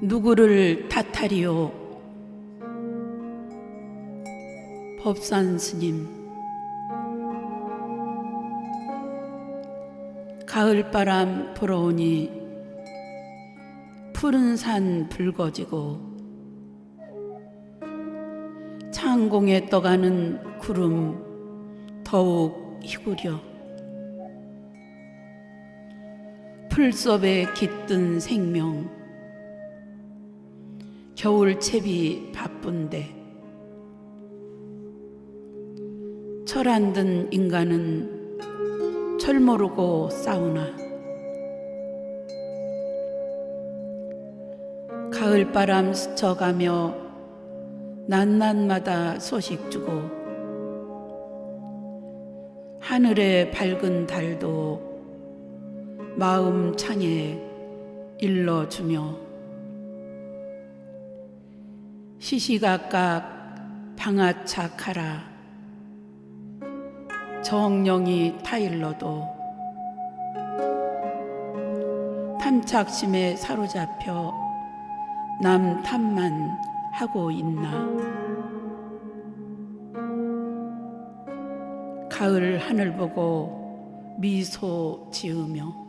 누구를 탓하리요? 법산 스님 가을바람 불어오니 푸른 산 붉어지고 창공에 떠가는 구름 더욱 희구려 풀섭에 깃든 생명 겨울 채비 바쁜데. 철 안 든 인간은 철 모르고 싸우나. 가을 바람 스쳐가며 낮낮마다 소식 주고 하늘의 밝은 달도 마음 창에 일러주며 시시각각 방아차카라. 정령이 타일러도 탐착심에 사로잡혀 남 탐만 하고 있나. 가을 하늘 보고 미소 지으며